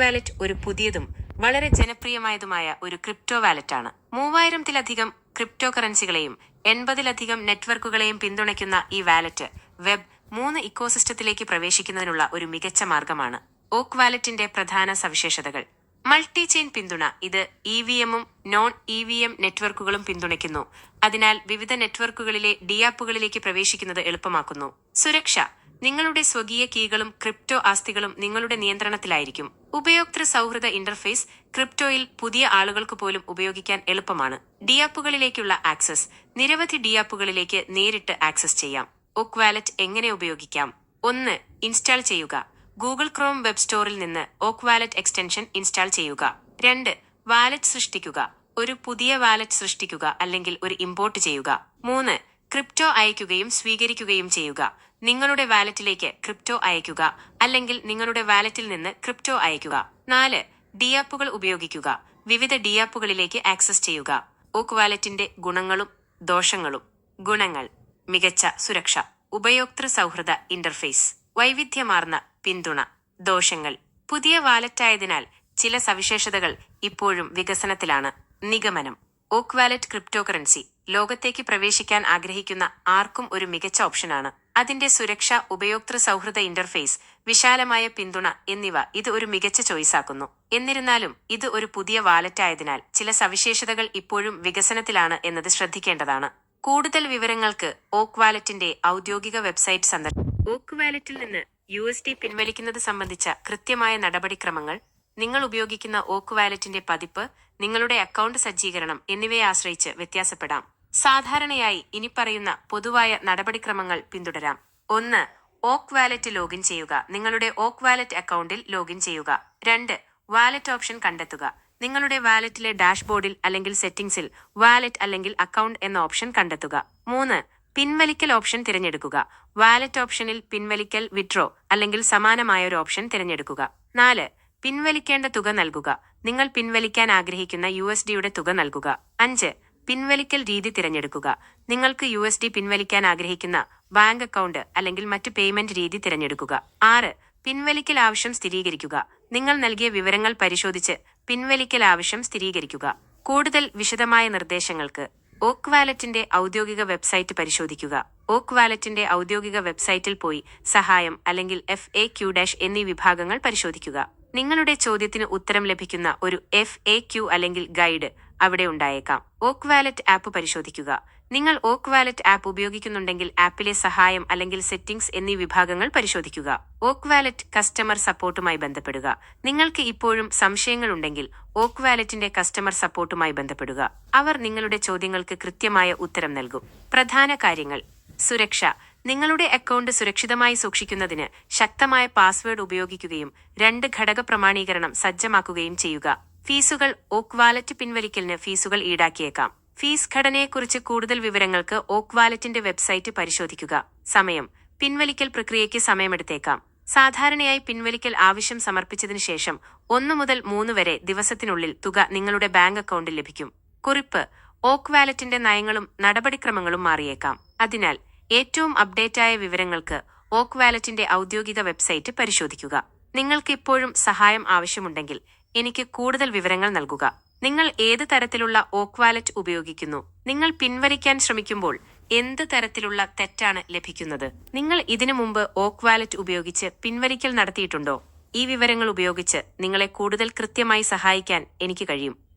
Wallet ഒരു പുതിയതും വളരെ ജനപ്രിയമായതുമായ ഒരു ക്രിപ്റ്റോ വാലറ്റ് ആണ് മൂവായിരത്തിലധികം ക്രിപ്റ്റോ കറൻസികളെയും എൺപതിലധികം നെറ്റ്വർക്കുകളെയും പിന്തുണയ്ക്കുന്ന ഈ വാലറ്റ് വെബ് മൂന്ന് ഇക്കോസിസ്റ്റത്തിലേക്ക് പ്രവേശിക്കുന്നതിനുള്ള ഒരു മികച്ച മാർഗമാണ്. ഓക്ക് വാലറ്റിന്റെ പ്രധാന സവിശേഷതകൾ. മൾട്ടി ചെയിൻ പിന്തുണ. ഇത് ഇ വി എമ്മും നോൺ ഇ വി എം നെറ്റ്വർക്കുകളും പിന്തുണയ്ക്കുന്നു. അതിനാൽ വിവിധ നെറ്റ്വർക്കുകളിലെ ഡിയാപ്പുകളിലേക്ക് പ്രവേശിക്കുന്നത് എളുപ്പമാക്കുന്നു. സുരക്ഷ. നിങ്ങളുടെ സ്വകീയ കീകളും ക്രിപ്റ്റോ ആസ്തികളും നിങ്ങളുടെ നിയന്ത്രണത്തിലായിരിക്കും. ഉപയോക്തൃ സൗഹൃദ ഇന്റർഫേസ് ക്രിപ്റ്റോയിൽ പുതിയ ആളുകൾക്ക് പോലും ഉപയോഗിക്കാൻ എളുപ്പമാണ്. ഡിയാപ്പുകളിലേക്കുള്ള ആക്സസ്. നിരവധി ഡിയാപ്പുകളിലേക്ക് നേരിട്ട് ആക്സസ് ചെയ്യാം. ഒക് വാലറ്റ് എങ്ങനെ ഉപയോഗിക്കാം? ഒന്ന് ഇൻസ്റ്റാൾ ചെയ്യുക. ഗൂഗിൾ ക്രോം വെബ് സ്റ്റോറിൽ നിന്ന് ഓക്ക് വാലറ്റ് എക്സ്റ്റൻഷൻ ഇൻസ്റ്റാൾ ചെയ്യുക. രണ്ട് വാലറ്റ് സൃഷ്ടിക്കുക. ഒരു പുതിയ വാലറ്റ് സൃഷ്ടിക്കുക അല്ലെങ്കിൽ ഒരു ഇമ്പോർട്ട് ചെയ്യുക. മൂന്ന് ക്രിപ്റ്റോ അയക്കുകയും സ്വീകരിക്കുകയും ചെയ്യുക. നിങ്ങളുടെ വാലറ്റിലേക്ക് ക്രിപ്റ്റോ അയക്കുക അല്ലെങ്കിൽ നിങ്ങളുടെ വാലറ്റിൽ നിന്ന് ക്രിപ്റ്റോ അയക്കുക നാല് ഡിയാപ്പുകൾ ഉപയോഗിക്കുക. വിവിധ ഡിയാപ്പുകളിലേക്ക് ആക്സസ് ചെയ്യുക. ഓക്ക് വാലറ്റിന്റെ ഗുണങ്ങളും ദോഷങ്ങളും. ഗുണങ്ങൾ. മികച്ച സുരക്ഷ. ഉപയോക്തൃ സൗഹൃദ ഇന്റർഫേസ്. വൈവിധ്യമാർന്ന പിന്തുണ ദോഷങ്ങൾ പുതിയ വാലറ്റ് ആയതിനാൽ ചില സവിശേഷതകൾ ഇപ്പോഴും വികസനത്തിലാണ്. നിഗമനം ഓക്ക് വാലറ്റ് ക്രിപ്റ്റോ കറൻസി ലോകത്തേക്ക് പ്രവേശിക്കാൻ ആഗ്രഹിക്കുന്ന ആർക്കും ഒരു മികച്ച ഓപ്ഷനാണ്. അതിന്റെ സുരക്ഷ ഉപയോക്തൃ സൗഹൃദ ഇന്റർഫേസ് വിശാലമായ പിന്തുണ എന്നിവ ഇത് ഒരു മികച്ച ചോയ്സാക്കുന്നു എന്നിരുന്നാലും ഇത് ഒരു പുതിയ വാലറ്റ് ആയതിനാൽ ചില സവിശേഷതകൾ ഇപ്പോഴും വികസനത്തിലാണ് എന്നത് ശ്രദ്ധിക്കേണ്ടതാണ്. കൂടുതൽ വിവരങ്ങൾക്ക് ഓക്ക് വാലറ്റിന്റെ ഔദ്യോഗിക വെബ്സൈറ്റ് സന്ദർശിക്കും. ഓക്ക് വാലറ്റിൽ നിന്ന് യു എസ് ഡി പിൻവലിക്കുന്നത് സംബന്ധിച്ച കൃത്യമായ നടപടിക്രമങ്ങൾ നിങ്ങൾ ഉപയോഗിക്കുന്ന ഓക്ക് വാലറ്റിന്റെ പതിപ്പ് നിങ്ങളുടെ അക്കൗണ്ട് സജ്ജീകരണം എന്നിവയെ ആശ്രയിച്ച് വ്യത്യാസപ്പെടാം. സാധാരണയായി ഇനി പറയുന്ന പൊതുവായ നടപടിക്രമങ്ങൾ പിന്തുടരാം. ഒന്ന് ഓക്ക് വാലറ്റ് ലോഗിൻ ചെയ്യുക. നിങ്ങളുടെ ഓക്ക് വാലറ്റ് അക്കൗണ്ടിൽ ലോഗിൻ ചെയ്യുക. രണ്ട് വാലറ്റ് ഓപ്ഷൻ കണ്ടെത്തുക. നിങ്ങളുടെ വാലറ്റിലെ ഡാഷ്ബോർഡിൽ അല്ലെങ്കിൽ സെറ്റിംഗ്സിൽ വാലറ്റ് അല്ലെങ്കിൽ അക്കൗണ്ട് എന്ന ഓപ്ഷൻ കണ്ടെത്തുക. മൂന്ന് പിൻവലിക്കൽ ഓപ്ഷൻ തിരഞ്ഞെടുക്കുക. വാലറ്റ് ഓപ്ഷനിൽ പിൻവലിക്കൽ വിഡ്രോ അല്ലെങ്കിൽ സമാനമായ ഒരു ഓപ്ഷൻ തിരഞ്ഞെടുക്കുക. നാല് പിൻവലിക്കേണ്ട തുക നൽകുക. നിങ്ങൾ പിൻവലിക്കാൻ ആഗ്രഹിക്കുന്ന യു എസ് ഡിയുടെ തുക നൽകുക. അഞ്ച് പിൻവലിക്കൽ രീതി തിരഞ്ഞെടുക്കുക. നിങ്ങൾക്ക് യു എസ് ഡി പിൻവലിക്കാൻ ആഗ്രഹിക്കുന്ന ബാങ്ക് അക്കൗണ്ട് അല്ലെങ്കിൽ മറ്റ് പേയ്മെന്റ് രീതി തിരഞ്ഞെടുക്കുക. ആറ് പിൻവലിക്കൽ ആവശ്യം സ്ഥിരീകരിക്കുക. നിങ്ങൾ നൽകിയ വിവരങ്ങൾ പരിശോധിച്ച് പിൻവലിക്കൽ ആവശ്യം സ്ഥിരീകരിക്കുക. കൂടുതൽ വിശദമായ നിർദ്ദേശങ്ങൾക്ക് ഓക്ക് വാലറ്റിന്റെ ഔദ്യോഗിക വെബ്സൈറ്റ് പരിശോധിക്കുക. ഓക്ക് വാലറ്റിന്റെ ഔദ്യോഗിക വെബ്സൈറ്റിൽ പോയി സഹായം അല്ലെങ്കിൽ എഫ് എ ക്യു ഡാഷ് എന്നീ വിഭാഗങ്ങൾ പരിശോധിക്കുക. നിങ്ങളുടെ ചോദ്യത്തിന് ഉത്തരം ലഭിക്കുന്ന ഒരു എഫ് എ ക്യു അല്ലെങ്കിൽ ഗൈഡ് അവിടെ ഉണ്ടായേക്കാം. ഓക്ക് വാലറ്റ് ആപ്പ് പരിശോധിക്കുക. നിങ്ങൾ ഓക്ക് വാലറ്റ് ആപ്പ് ഉപയോഗിക്കുന്നുണ്ടെങ്കിൽ ആപ്പിലെ സഹായം അല്ലെങ്കിൽ സെറ്റിംഗ്സ് എന്നീ വിഭാഗങ്ങൾ പരിശോധിക്കുക. ഓക്ക് വാലറ്റ് കസ്റ്റമർ സപ്പോർട്ടുമായി ബന്ധപ്പെടുക. നിങ്ങൾക്ക് ഇപ്പോഴും സംശയങ്ങൾ ഉണ്ടെങ്കിൽ ഓക്ക് വാലറ്റിന്റെ കസ്റ്റമർ സപ്പോർട്ടുമായി ബന്ധപ്പെടുക. അവർ നിങ്ങളുടെ ചോദ്യങ്ങൾക്ക് കൃത്യമായ ഉത്തരം നൽകും. പ്രധാന കാര്യങ്ങൾ. സുരക്ഷ. നിങ്ങളുടെ അക്കൗണ്ട് സുരക്ഷിതമായി സൂക്ഷിക്കുന്നതിന് ശക്തമായ പാസ്വേഡ് ഉപയോഗിക്കുകയും രണ്ട് ഘടക പ്രമാണീകരണം സജ്ജമാക്കുകയും ചെയ്യുക. ഫീസുകൾ ഓക്ക് വാലറ്റ് പിൻവലിക്കലിന് ഫീസുകൾ ഈടാക്കിയേക്കാം. ഫീസ് ഘടനയെക്കുറിച്ച് കൂടുതൽ വിവരങ്ങൾക്ക് ഓക്ക് വാലറ്റിന്റെ വെബ്സൈറ്റ് പരിശോധിക്കുക. സമയം. പിൻവലിക്കൽ പ്രക്രിയയ്ക്ക് സമയമെടുത്തേക്കാം. സാധാരണയായി പിൻവലിക്കൽ ആവശ്യം സമർപ്പിച്ചതിന് ശേഷം ഒന്നു മുതൽ മൂന്ന് വരെ ദിവസത്തിനുള്ളിൽ തുക നിങ്ങളുടെ ബാങ്ക് അക്കൗണ്ടിൽ ലഭിക്കും. കുറിപ്പ്. ഓക്ക് വാലറ്റിന്റെ നയങ്ങളും നടപടിക്രമങ്ങളും മാറിയേക്കാം. അതിനാൽ ഏറ്റവും അപ്ഡേറ്റായ വിവരങ്ങൾക്ക് ഓക്ക് വാലറ്റിന്റെ ഔദ്യോഗിക വെബ്സൈറ്റ് പരിശോധിക്കുക. നിങ്ങൾക്ക് ഇപ്പോഴും സഹായം ആവശ്യമുണ്ടെങ്കിൽ എനിക്ക് കൂടുതൽ വിവരങ്ങൾ നൽകുക. നിങ്ങൾ ഏത് തരത്തിലുള്ള ഓക്ക് വാലറ്റ് ഉപയോഗിക്കുന്നു? നിങ്ങൾ പിൻവലിക്കാൻ ശ്രമിക്കുമ്പോൾ എന്ത് തരത്തിലുള്ള തെറ്റാണ് ലഭിക്കുന്നത്? നിങ്ങൾ ഇതിനു മുമ്പ് ഓക്ക് വാലറ്റ് ഉപയോഗിച്ച് പിൻവലിക്കൽ നടത്തിയിട്ടുണ്ടോ? ഈ വിവരങ്ങൾ ഉപയോഗിച്ച് നിങ്ങളെ കൂടുതൽ കൃത്യമായി സഹായിക്കാൻ എനിക്ക് കഴിയും.